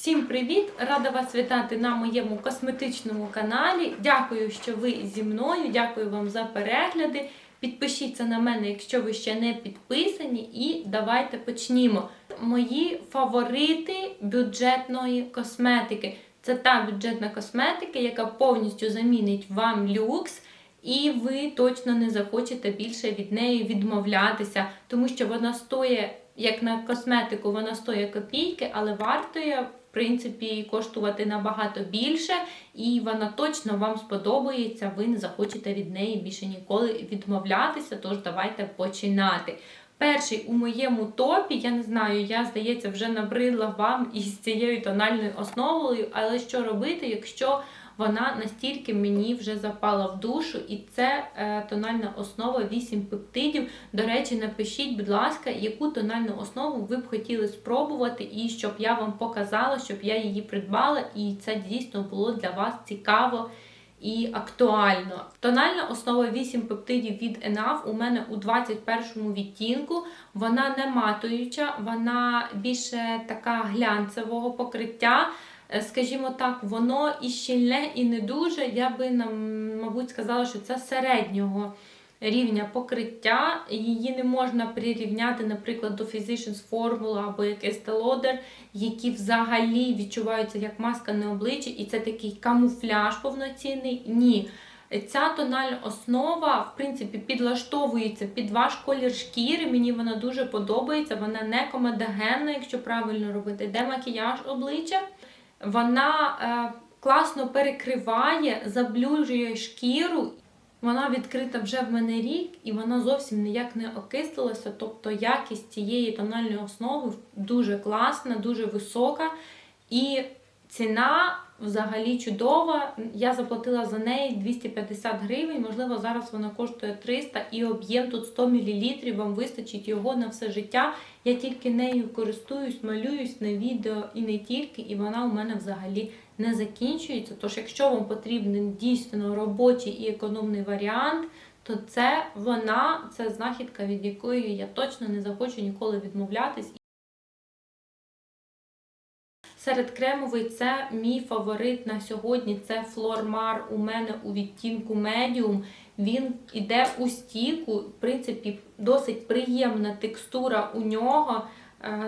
Всім привіт! Рада вас вітати на моєму косметичному каналі. Дякую, що ви зі мною. Дякую вам за перегляди. Підпишіться на мене, якщо ви ще не підписані, і давайте почнімо. Мої фаворити бюджетної косметики. Це та бюджетна косметика, яка повністю замінить вам люкс. І ви точно не захочете більше від неї відмовлятися, тому що вона стоїть, як на косметику, вона стоїть копійки, але вартує, принципі, коштувати набагато більше, і вона точно вам сподобається. Ви не захочете від неї більше ніколи відмовлятися. Тож давайте починати. Перший у моєму топі, я не знаю, я здається, вже набридла вам із цією тональною основою, але що робити, якщо вона настільки мені вже запала в душу, і це е, тональна основа 8 пептидів. До речі, напишіть, будь ласка, яку тональну основу ви б хотіли спробувати, і щоб я вам показала, щоб я її придбала, і це дійсно було для вас цікаво. І актуально. Тональна основа 8 пептидів від ENAF у мене у 21 відтінку. Вона не матуюча, вона більше така глянцевого покриття. Е, Скажімо так, воно і щільне, і не дуже. Я би мабуть, сказала, що це середнього рівня покриття. Її не можна прирівняти, наприклад, до Physicians Formula або як Estee Lauder, які взагалі відчуваються як маска на обличчі, і це такий камуфляж повноцінний. Ні. Ця тональна основа, в принципі, підлаштовується під ваш колір шкіри. Мені вона дуже подобається. Вона не комедогенна, якщо правильно робити, де макіяж обличчя. Вона е, класно перекриває, заблюжує шкіру. Вона відкрита вже в мене рік, і вона зовсім ніяк не окислилася. Тобто якість цієї тональної основи дуже класна, дуже висока. І ціна взагалі чудова. Я заплатила за неї 250 гривень, можливо, зараз вона коштує 300 і об'єм тут 100 мл, вам вистачить його на все життя. Я тільки нею користуюсь, малююсь на відео і не тільки, і вона у мене взагалі не закінчується. Тож, якщо вам потрібен дійсно робочий і економний варіант, то це вона, це знахідка, від якої я точно не захочу ніколи відмовлятись. Серед кремовий це мій фаворит на сьогодні. Це Флормар у мене у відтінку медіум. Він іде у стійку, в принципі, досить приємна текстура у нього,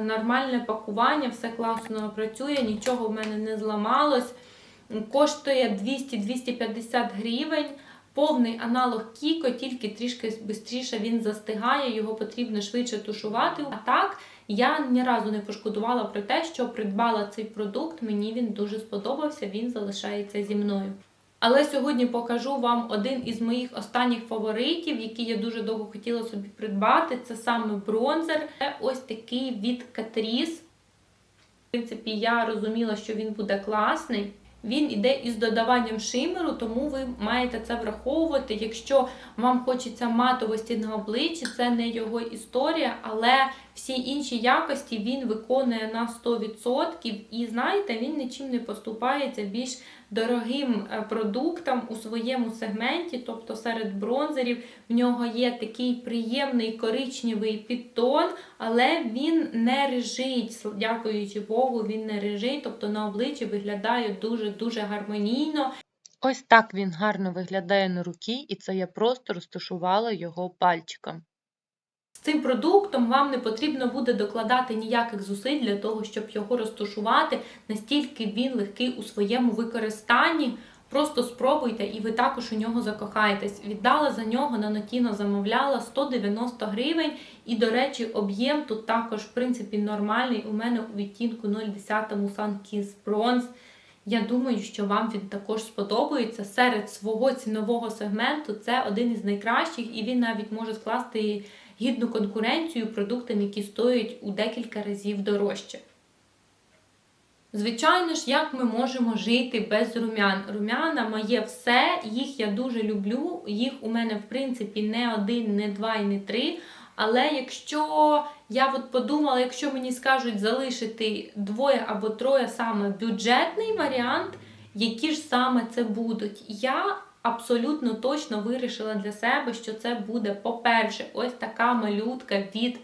нормальне пакування, все класно працює, нічого в мене не зламалось. Коштує 200-250 гривень. Повний аналог Кіко, тільки трішки швидше він застигає, його потрібно швидше тушувати. А так, я ні разу не пошкодувала про те, що придбала цей продукт. Мені він дуже сподобався, він залишається зі мною. Але сьогодні покажу вам один із моїх останніх фаворитів, який я дуже довго хотіла собі придбати. Це саме бронзер. Це ось такий від Catrice. В принципі, я розуміла, що він буде класний. Він іде із додаванням шимеру, тому ви маєте це враховувати. Якщо вам хочеться матовості на обличчі, це не його історія, але всі інші якості він виконує на 100%. І знаєте, він нічим не поступається більш дорогим е, продуктам у своєму сегменті, тобто серед бронзерів, в нього є такий приємний коричневий підтон, але він не режить, дякуючи Богу, він не режить, тобто на обличчі виглядає дуже-дуже гармонійно. Ось так він гарно виглядає на руці, і це я просто розташувала його пальчиком. Цим продуктом вам не потрібно буде докладати ніяких зусиль для того, щоб його розташувати, настільки він легкий у своєму використанні. Просто спробуйте, і ви також у нього закохаєтесь. Віддала за нього на Notino замовляла 190 гривень. І, до речі, об'єм тут також, в принципі, нормальний. У мене у відтінку 010 Sun Kiss Bronze. Я думаю, що вам він також сподобається. Серед свого цінового сегменту це один із найкращих, і він навіть може скласти гідну конкуренцію продуктам, які стоять у декілька разів дорожче. Звичайно ж, як ми можемо жити без румян? Румяна моє все, їх я дуже люблю. Їх у мене, в принципі, не один, не два і не три. Але якщо я от подумала, якщо мені скажуть залишити двоє або троє саме бюджетний варіант, які ж саме це будуть, я абсолютно точно вирішила для себе, що це буде, по-перше, ось така малютка від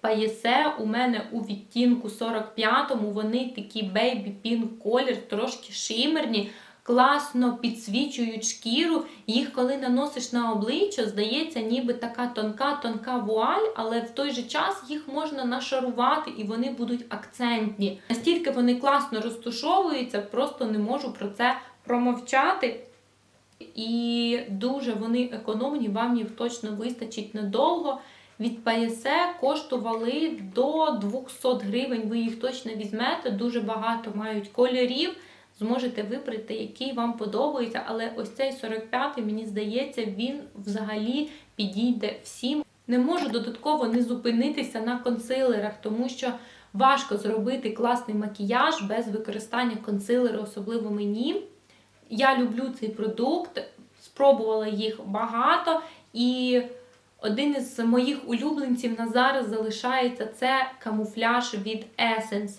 паєсе у мене у відтінку 45-му. Вони такі бейбі пінк колір, трошки шимерні, класно підсвічують шкіру. Їх, коли наносиш на обличчя, здається, ніби така тонка-тонка вуаль, але в той же час їх можна нашарувати і вони будуть акцентні. Настільки вони класно розтушовуються, просто не можу про це промовчати. І дуже вони економні, вам їх точно вистачить надовго. Від PSE коштували до 200 гривень. Ви їх точно візьмете. Дуже багато мають кольорів. Зможете вибрати, який вам подобається. Але ось цей 45-й, мені здається, він взагалі підійде всім. Не можу додатково не зупинитися на консилерах, тому що важко зробити класний макіяж без використання консилеру, особливо мені. Я люблю цей продукт, спробувала їх багато, і один із моїх улюбленців на зараз залишається це камуфляж від Essence.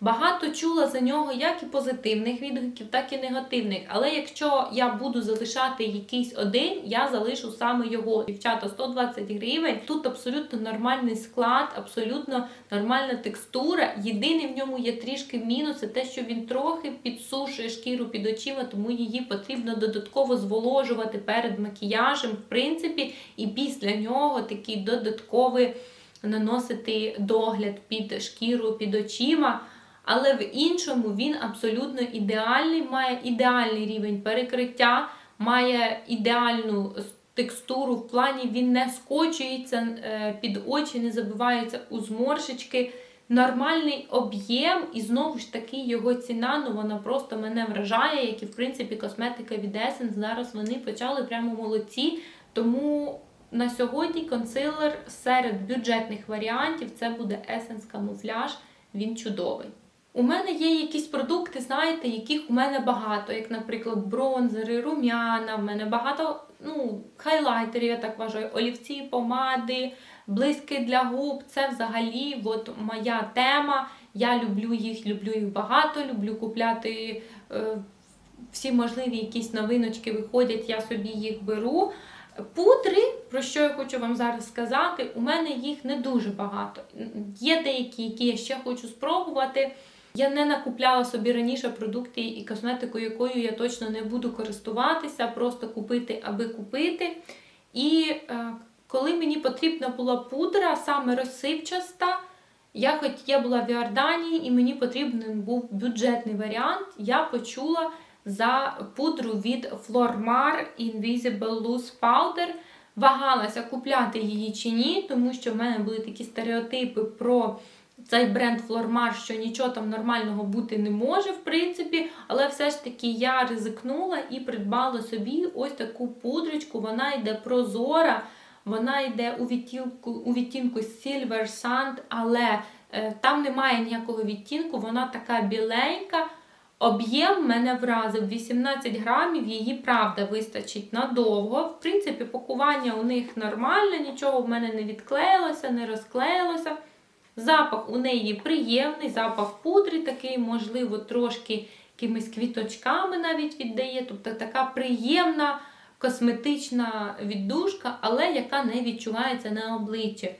Багато чула за нього як і позитивних відгуків, так і негативних. Але якщо я буду залишати якийсь один, я залишу саме його. Дівчата 120 гривень. Тут абсолютно нормальний склад, абсолютно нормальна текстура. Єдине в ньому є трішки мінус, це те, що він трохи підсушує шкіру під очима, тому її потрібно додатково зволожувати перед макіяжем, в принципі, і після нього такий додатковий наносити догляд під шкіру, під очима. Але в іншому він абсолютно ідеальний, має ідеальний рівень перекриття, має ідеальну текстуру в плані він не скочується е, під очі, не забивається у зморшечки. Нормальний об'єм, і знову ж таки його ціна, ну вона просто мене вражає, як і в принципі косметика від Essence. Зараз вони почали прямо молодці. Тому на сьогодні консилер серед бюджетних варіантів це буде Essence Camouflage, він чудовий. У мене є якісь продукти, знаєте, яких у мене багато, як, наприклад, бронзери, рум'яна, в мене багато ну, хайлайтерів, я так вважаю, олівці, помади, блиски для губ. Це взагалі от моя тема. Я люблю їх, люблю їх багато, люблю купляти е, всі можливі якісь новиночки виходять, я собі їх беру. Пудри, про що я хочу вам зараз сказати, у мене їх не дуже багато. Є деякі, які я ще хочу спробувати. Я не накупляла собі раніше продукти і косметику, якою я точно не буду користуватися, просто купити, аби купити. І е, коли мені потрібна була пудра, саме розсипчаста, я хоч я була в Іорданії і мені потрібен був бюджетний варіант, я почула за пудру від Flormar Invisible Loose Powder. Вагалася купляти її чи ні, тому що в мене були такі стереотипи про цей бренд Flormar, що нічого там нормального бути не може, в принципі, але все ж таки я ризикнула і придбала собі ось таку пудрочку. Вона йде прозора, вона йде у відтінку, у відтінку Silver Sand, але е, там немає ніякого відтінку, вона така біленька. Об'єм мене вразив 18 грамів, її правда вистачить надовго. В принципі, пакування у них нормальне, нічого в мене не відклеїлося, не розклеїлося. Запах у неї приємний, запах пудри такий, можливо, трошки якимись квіточками навіть віддає. Тобто така приємна косметична віддушка, але яка не відчувається на обличчі.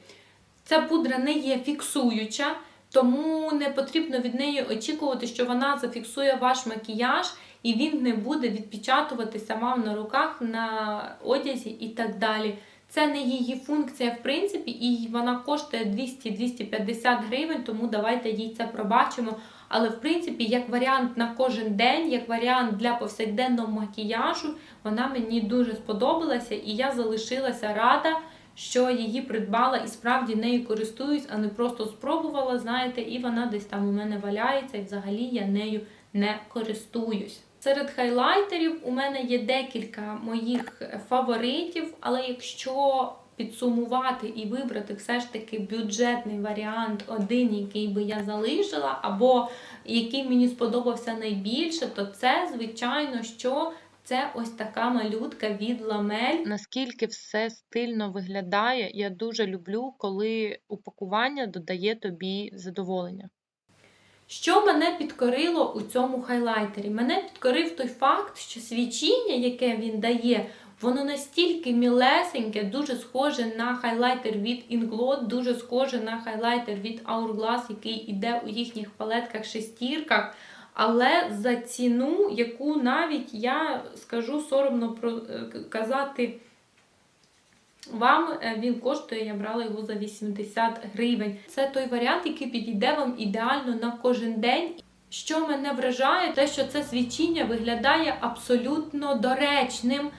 Ця пудра не є фіксуюча, тому не потрібно від неї очікувати, що вона зафіксує ваш макіяж і він не буде відпечатуватися вам на руках, на одязі і так далі. Це не її функція, в принципі, і вона коштує 200-250 гривень, тому давайте їй це пробачимо. Але, в принципі, як варіант на кожен день, як варіант для повсякденного макіяжу, вона мені дуже сподобалася, і я залишилася рада, що її придбала і справді нею користуюсь, а не просто спробувала, знаєте, і вона десь там у мене валяється, і взагалі я нею не користуюсь. Серед хайлайтерів у мене є декілька моїх фаворитів, але якщо підсумувати і вибрати все ж таки бюджетний варіант, один, який би я залишила, або який мені сподобався найбільше, то це, звичайно, що це ось така малютка від ламель. Наскільки все стильно виглядає, я дуже люблю, коли упакування додає тобі задоволення. Що мене підкорило у цьому хайлайтері? Мене підкорив той факт, що свічіння, яке він дає Воно настільки мілесеньке, дуже схоже на хайлайтер від Inglot, дуже схоже на хайлайтер від Hourglass, який іде у їхніх палетках шестірках. Але за ціну, яку навіть я скажу соромно е, казати вам, е, він коштує, я брала його за 80 гривень. Це той варіант, який підійде вам ідеально на кожен день. Що мене вражає, те, що це свічіння виглядає абсолютно доречним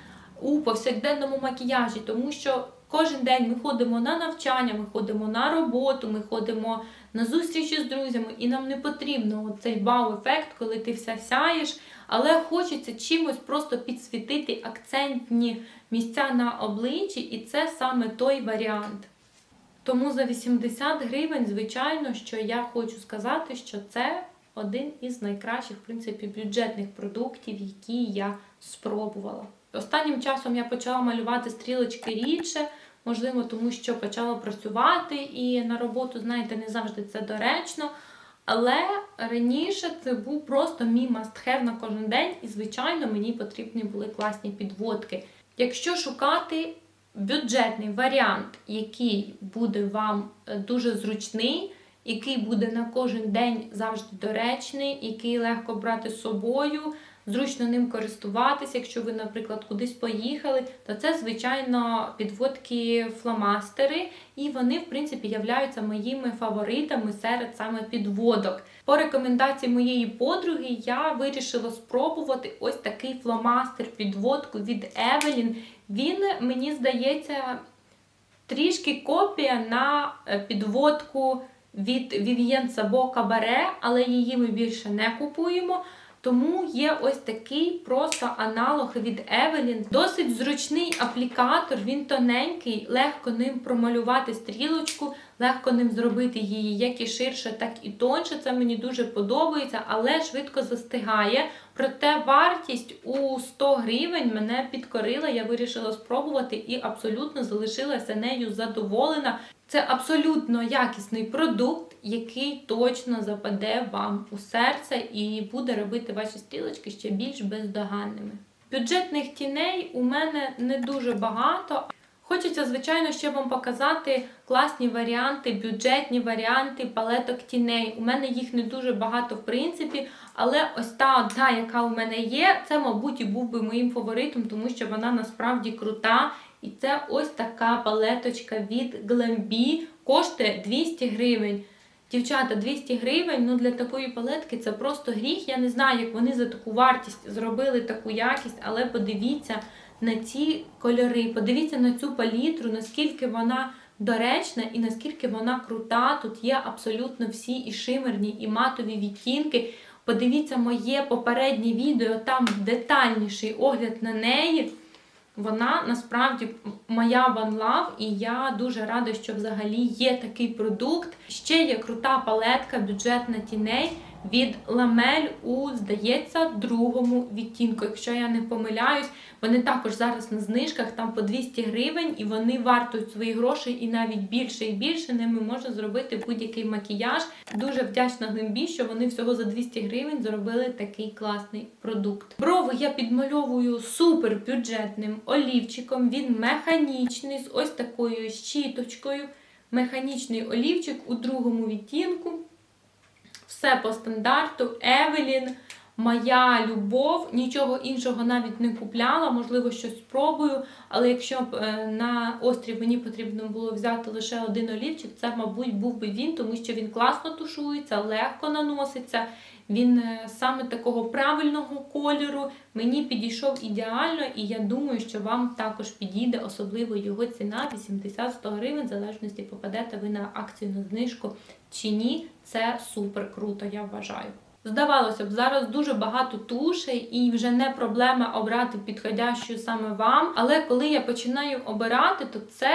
у повсякденному макіяжі, тому що кожен день ми ходимо на навчання, ми ходимо на роботу, ми ходимо на зустрічі з друзями, і нам не потрібно цей вау-ефект, коли ти вся сяєш, але хочеться чимось просто підсвітити акцентні місця на обличчі, і це саме той варіант. Тому за 80 гривень, звичайно, що я хочу сказати, що це один із найкращих, в принципі, бюджетних продуктів, які я спробувала. Останнім часом я почала малювати стрілочки рідше, можливо, тому що почала працювати і на роботу, знаєте, не завжди це доречно. Але раніше це був просто мій must-have на кожен день, і, звичайно, мені потрібні були класні підводки. Якщо шукати бюджетний варіант, який буде вам е, дуже зручний, який буде на кожен день завжди доречний, який легко брати з собою, зручно ним користуватися, якщо ви, наприклад, кудись поїхали, то це, звичайно, підводки фломастери, і вони, в принципі, являються моїми фаворитами серед саме підводок. По рекомендації моєї подруги я вирішила спробувати ось такий фломастер підводку від Evelyn. Він, мені здається, трішки копія на е, підводку від Vivien Sabo Cabaret, але її ми більше не купуємо. Тому є ось такий просто аналог від Evelyn. Досить зручний аплікатор, він тоненький, легко ним промалювати стрілочку, легко ним зробити її як і ширше, так і тонше. Це мені дуже подобається, але швидко застигає. Проте вартість у 100 гривень мене підкорила. Я вирішила спробувати і абсолютно залишилася нею задоволена. Це абсолютно якісний продукт, який точно западе вам у серце і буде робити ваші стрілочки ще більш бездоганними. Бюджетних тіней у мене не дуже багато. Хочеться, звичайно, ще вам показати класні варіанти, бюджетні варіанти палеток тіней. У мене їх не дуже багато, в принципі, але ось та одна, яка у мене є, це, мабуть, і був би моїм фаворитом, тому що вона насправді крута. І це ось така палеточка від Glambi. Коштує 200 гривень. Дівчата, 200 гривень, ну для такої палетки це просто гріх. Я не знаю, як вони за таку вартість зробили таку якість, але подивіться на ці кольори, подивіться на цю палітру, наскільки вона доречна і наскільки вона крута. Тут є абсолютно всі і шимерні, і матові відтінки. Подивіться моє попереднє відео, там детальніший огляд на неї. Вона насправді моя One Love, і я дуже рада, що взагалі є такий продукт. Ще є крута палетка бюджетна тіней від Ламель у, здається, другому відтінку. Якщо я не помиляюсь, вони також зараз на знижках, там по 200 гривень, і вони вартують свої гроші і навіть більше і більше. Ними можна зробити будь-який макіяж. Дуже вдячна Глембі, що вони всього за 200 гривень зробили такий класний продукт. Брови я підмальовую супер бюджетним олівчиком. Він механічний з ось такою щіточкою. Механічний олівчик у другому відтінку. Все по стандарту. Евелін, моя любов, нічого іншого навіть не купляла, можливо, щось спробую. Але якщо б е, на острів мені потрібно було взяти лише один олівчик, це, мабуть, був би він, тому що він класно тушується, легко наноситься. Він е, саме такого правильного кольору мені підійшов ідеально, і я думаю, що вам також підійде, особливо його ціна 80-100 гривень, в залежності попадете ви на акцію на знижку чи ні. Це супер круто, я вважаю. Здавалося б, зараз дуже багато тушей, і вже не проблема обрати підходящу саме вам. Але коли я починаю обирати, то це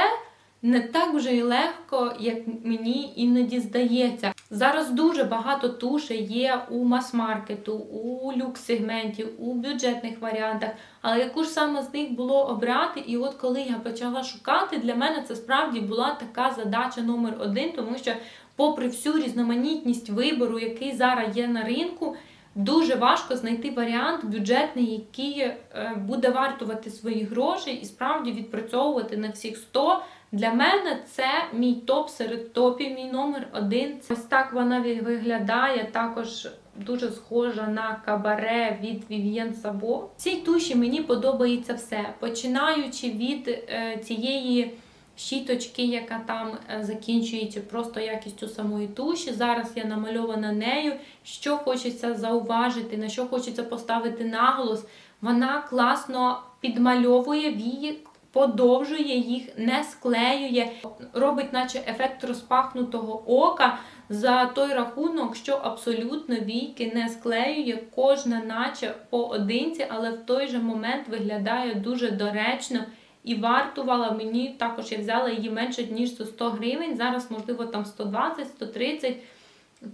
не так вже й легко, як мені іноді здається. Зараз дуже багато тушей є у мас-маркету, у люкс-сегменті, у бюджетних варіантах. Але яку ж саме з них було обрати? І от коли я почала шукати, для мене це справді була така задача номер один, тому що, попри всю різноманітність вибору, який зараз є на ринку, дуже важко знайти варіант бюджетний, який е, буде вартувати свої гроші і справді відпрацьовувати на всіх 100. Для мене це мій топ серед топів, мій номер один. Ось так вона виглядає. Також дуже схожа на кабаре від Vivien Sabo. В цій туші мені подобається все, починаючи від е, цієї щіточки, яка там е, закінчується просто якістю самої туші. Зараз я намальована нею. Що хочеться зауважити, на що хочеться поставити наголос. Вона класно підмальовує вії, подовжує їх, не склеює, робить, наче ефект розпахнутого ока за той рахунок, що абсолютно війки не склеює, кожна, наче поодинці, але в той же момент виглядає дуже доречно. І вартувала мені також я взяла її менше ніж за 100 гривень. Зараз, можливо, там 120-130.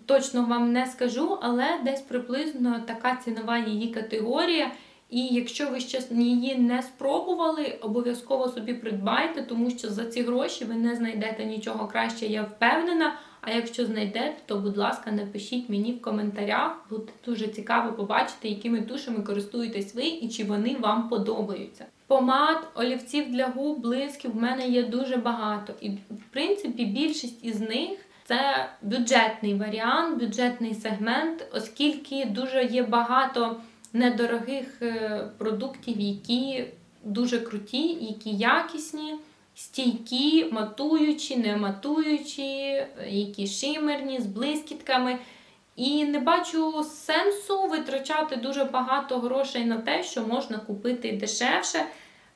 Точно вам не скажу, але десь приблизно така цінова її категорія. І якщо ви ще її не спробували, обов'язково собі придбайте, тому що за ці гроші ви не знайдете нічого краще, я впевнена. А якщо знайдете, то будь ласка, напишіть мені в коментарях. Буде дуже цікаво побачити, якими тушами користуєтесь ви і чи вони вам подобаються. Помад, олівців для губ, блисків в мене є дуже багато. І в принципі більшість із них це бюджетний варіант, бюджетний сегмент, оскільки дуже є багато недорогих е, продуктів, які дуже круті, які якісні, стійкі, матуючі, не матуючі, які шимерні, з блискітками. І не бачу сенсу витрачати дуже багато грошей на те, що можна купити дешевше.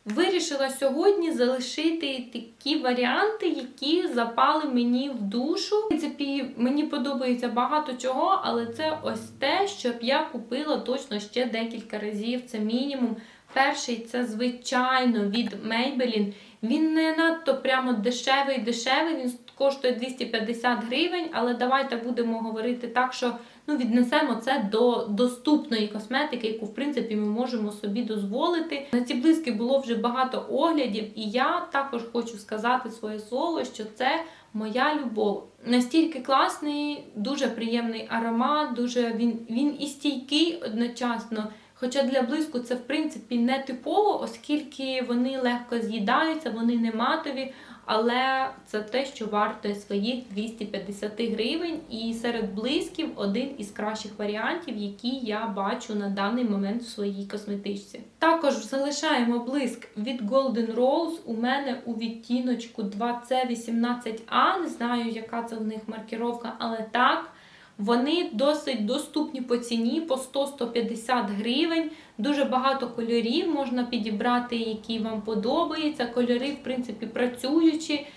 Вирішила сьогодні залишити такі варіанти, які запали мені в душу. В принципі, мені подобається багато чого, але це ось те, що б я купила точно ще декілька разів. Це мінімум. Перший це, звичайно, від Maybelline. Він не надто прямо дешевий, дешевий, він коштує 250 гривень, але давайте будемо говорити так, що ну, віднесемо це до доступної косметики, яку, в принципі, ми можемо собі дозволити. На ці блиски було вже багато оглядів, і я також хочу сказати своє слово, що це моя любов. Настільки класний, дуже приємний аромат, дуже він, він і стійкий одночасно. Хоча для блиску це в принципі не типово, оскільки вони легко з'їдаються, вони не матові, але це те, що вартує своїх 250 гривень. І серед блисків один із кращих варіантів, які я бачу на даний момент в своїй косметичці. Також залишаємо блиск від Golden Rose. У мене у відтіночку 2C18A. Не знаю, яка це в них маркіровка, але так. Вони досить доступні по ціні по 100-150 гривень. Дуже багато кольорів можна підібрати, які вам подобаються. Кольори, в принципі, працюючі,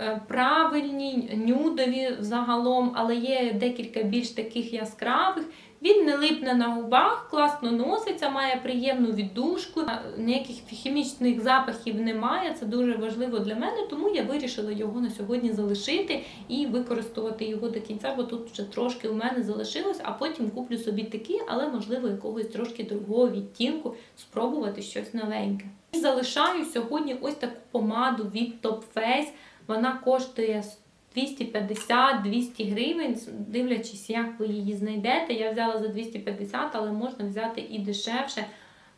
е, правильні, нюдові загалом, але є декілька більш таких яскравих. Він не липне на губах, класно носиться, має приємну віддушку, ніяких хімічних запахів немає. Це дуже важливо для мене, тому я вирішила його на сьогодні залишити і використовувати його до кінця, бо тут вже трошки у мене залишилось, а потім куплю собі такий, але можливо якогось трошки другого відтінку, спробувати щось новеньке. І залишаю сьогодні ось таку помаду від Top Face. Вона коштує 250-200 гривень, дивлячись, як ви її знайдете. Я взяла за 250, але можна взяти і дешевше.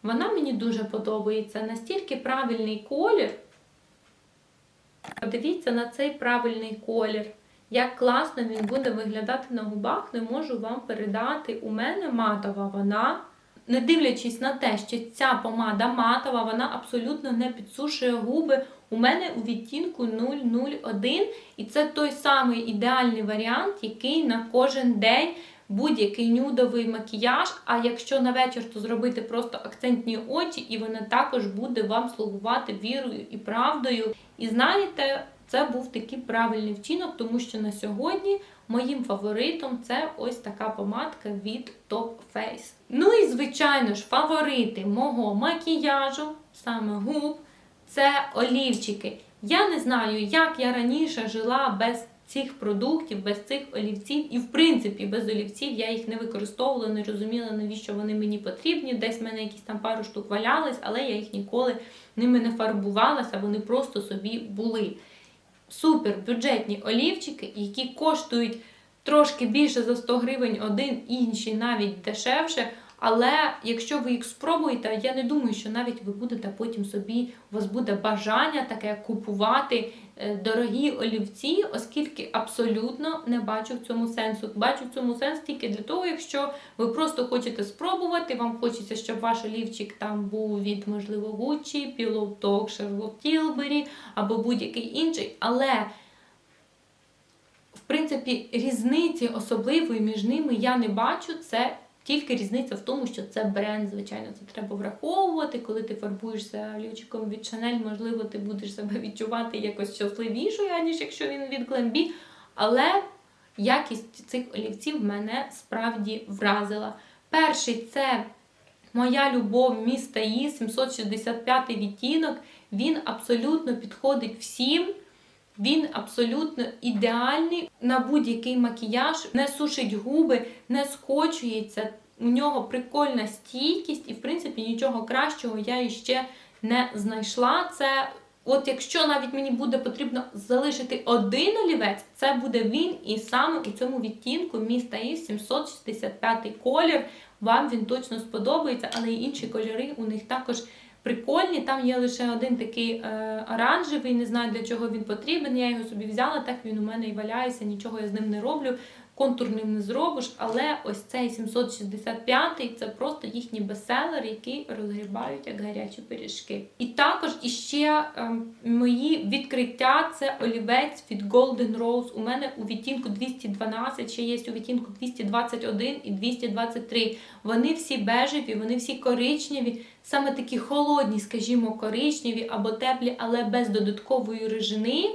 Вона мені дуже подобається. Настільки правильний колір. Подивіться на цей правильний колір. Як класно він буде виглядати на губах, не можу вам передати. У мене матова вона. Не дивлячись на те, що ця помада матова, вона абсолютно не підсушує губи. У мене у відтінку 001, і це той самий ідеальний варіант, який на кожен день будь-який нюдовий макіяж. А якщо на вечір, то зробити просто акцентні очі, і вона також буде вам слугувати вірою і правдою. І знаєте, це був такий правильний вчинок, тому що на сьогодні моїм фаворитом це ось така помадка від Top Face. Ну і звичайно ж, фаворити мого макіяжу, саме губ, це олівчики. Я не знаю, як я раніше жила без цих продуктів, без цих олівців, і в принципі без олівців я їх не використовувала, не розуміла, навіщо вони мені потрібні. Десь в мене якісь там пару штук валялись, але я їх ніколи ними не фарбувалася, вони просто собі були. Супер бюджетні олівчики, які коштують трошки більше за 100 гривень один, інші навіть дешевше. Але якщо ви їх спробуєте, я не думаю, що навіть ви будете потім собі, у вас буде бажання таке купувати дорогі олівці, оскільки абсолютно не бачу в цьому сенсу. Бачу в цьому сенс тільки для того, якщо ви просто хочете спробувати, вам хочеться, щоб ваш олівчик там був від, можливо, Gucci, Pillow Talk, Tilbury або будь-який інший. Але в принципі, різниці особливої між ними я не бачу. Це тільки різниця в тому, що це бренд, звичайно, це треба враховувати. Коли ти фарбуєшся олівчиком від Chanel, можливо, ти будеш себе відчувати якось щасливішою, аніж якщо він від Glambi. Але якість цих олівців мене справді вразила. Перший це моя любов міста І, 765 відтінок. Він абсолютно підходить всім. Він абсолютно ідеальний на будь-який макіяж, не сушить губи, не скочується. У нього прикольна стійкість, і в принципі нічого кращого я іще не знайшла. Це, от якщо навіть мені буде потрібно залишити один олівець, це буде він, і саме у цьому відтінку міста І 765 колір. Вам він точно сподобається, але і інші кольори у них також прикольні. Там є лише один такий е, оранжевий, не знаю для чого він потрібен. Я його собі взяла, так він у мене і валяється, нічого я з ним не роблю. Контурним не зробиш, але ось цей 765-й це просто їхній бестселер, який розгрібають як гарячі пиріжки. І також іще ем, мої відкриття це олівець від Golden Rose. У мене у відтінку 212, ще є у відтінку 221 і 223. Вони всі бежеві, вони всі коричневі, саме такі холодні, скажімо, коричневі або теплі, але без додаткової режини.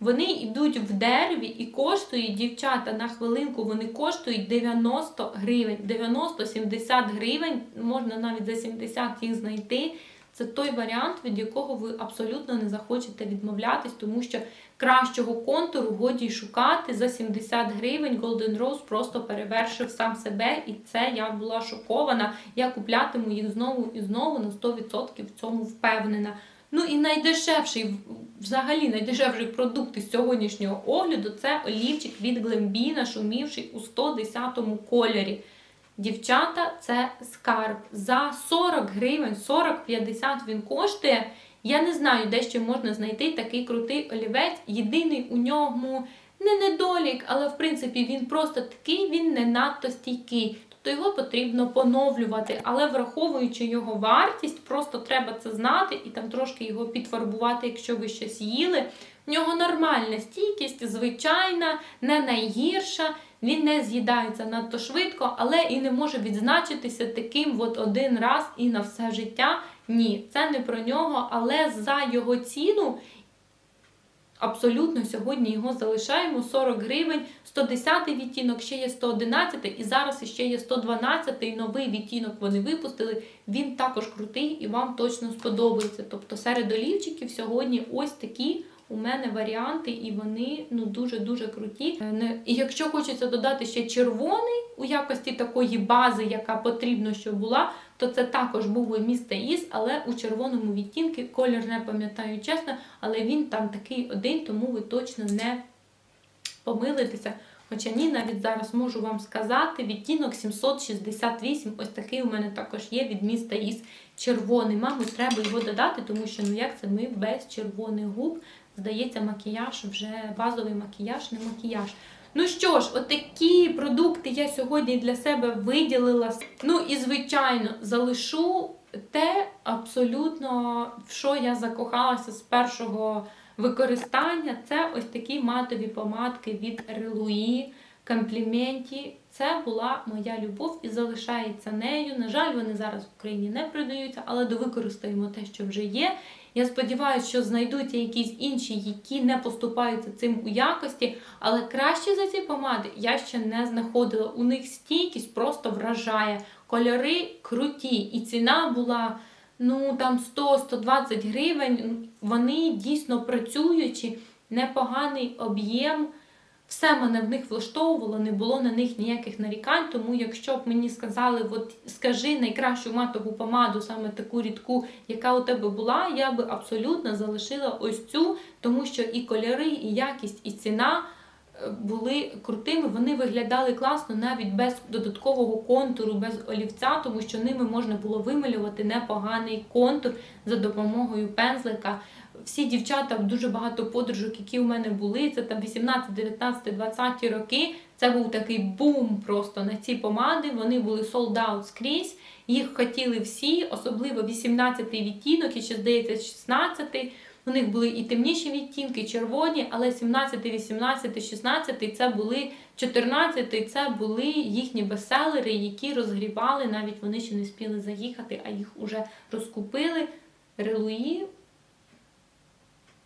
Вони йдуть в дереві і коштують дівчата на хвилинку. Вони коштують 90 гривень, 90-70 гривень. Можна навіть за 70 їх знайти. Це той варіант, від якого ви абсолютно не захочете відмовлятись, тому що кращого контуру годі шукати за 70 гривень. Golden Rose просто перевершив сам себе, і це я була шокована. Я куплятиму їх знову і знову на 100% в цьому впевнена. Ну і найдешевший, взагалі найдешевший продукт із сьогоднішнього огляду це олівчик від Glambi, нашумівший у 110 кольорі. Дівчата, це скарб. За 40 гривень, 40-50 він коштує. Я не знаю, де ще можна знайти такий крутий олівець. Єдиний у ньому не недолік, але в принципі він просто такий, він не надто стійкий. Тобто його потрібно поновлювати, але враховуючи його вартість, просто треба це знати і там трошки його підфарбувати, якщо ви щось їли. В нього нормальна стійкість, звичайна, не найгірша. Він не з'їдається надто швидко, але і не може відзначитися таким от один раз і на все життя. Ні, це не про нього, але за його ціну абсолютно сьогодні його залишаємо 40 гривень, 110 відтінок, ще є 111 і зараз ще є 112 новий відтінок вони випустили. Він також крутий і вам точно сподобається. Тобто серед олівчиків сьогодні ось такі у мене варіанти, і вони ну дуже-дуже круті. Е, І якщо хочеться додати ще червоний у якості такої бази, яка потрібно, щоб була, то це також був би міста Іс, але у червоному відтінку колір не пам'ятаю чесно, але він там такий один, тому ви точно не помилитеся. Хоча ні, навіть зараз можу вам сказати, відтінок 768, ось такий у мене також є від міста Іс червоний. Мабуть, треба його додати, тому що ну як це ми без червоних губ. Здається, макіяж вже базовий макіяж, не макіяж. Ну що ж, отакі продукти я сьогодні для себе виділила. Ну і звичайно, залишу те абсолютно, в що я закохалася з першого використання. Це ось такі матові помадки від Релуї. Компліменті. Це була моя любов і залишається нею. На жаль, вони зараз в Україні не продаються, але довикористаємо те, що вже є. Я сподіваюся, що знайдуться якісь інші, які не поступаються цим у якості, але краще за ці помади я ще не знаходила. У них стійкість просто вражає. Кольори круті, і ціна була ну там 100-120 гривень. Вони дійсно працюючі, непоганий об'єм. Все мене в них влаштовувало, не було на них ніяких нарікань. Тому, якщо б мені сказали, от скажи найкращу матову помаду, саме таку рідку, яка у тебе була, я би абсолютно залишила ось цю, тому що і кольори, і якість, і ціна е, були крутими, вони виглядали класно навіть без додаткового контуру, без олівця, тому що ними можна було вималювати непоганий контур за допомогою пензлика. Всі дівчата, дуже багато подружок, які у мене були, це там 18, 19, 20 роки. Це був такий бум просто на ці помади. Вони були sold out скрізь. Їх хотіли всі, особливо 18-й відтінок, і ще здається, 16-й. У них були і темніші відтінки, червоні, але 17, 18, 16 це були 14 це були їхні бестселери, які розгрібали, навіть вони ще не спіли заїхати, а їх уже розкупили. Релуї.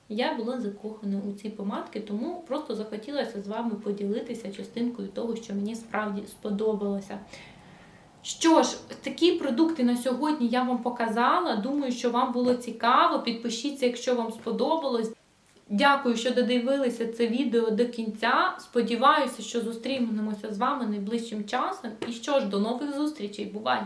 Я була закохана у ці помадки, тому просто захотілося з вами поділитися частинкою того, що мені справді сподобалося. Що ж, такі продукти на сьогодні я вам показала. Думаю, що вам було цікаво. Підпишіться, якщо вам сподобалось. Дякую, що додивилися це відео до кінця. Сподіваюся, що зустрінемося з вами найближчим часом. І що ж, до нових зустрічей. Бувай!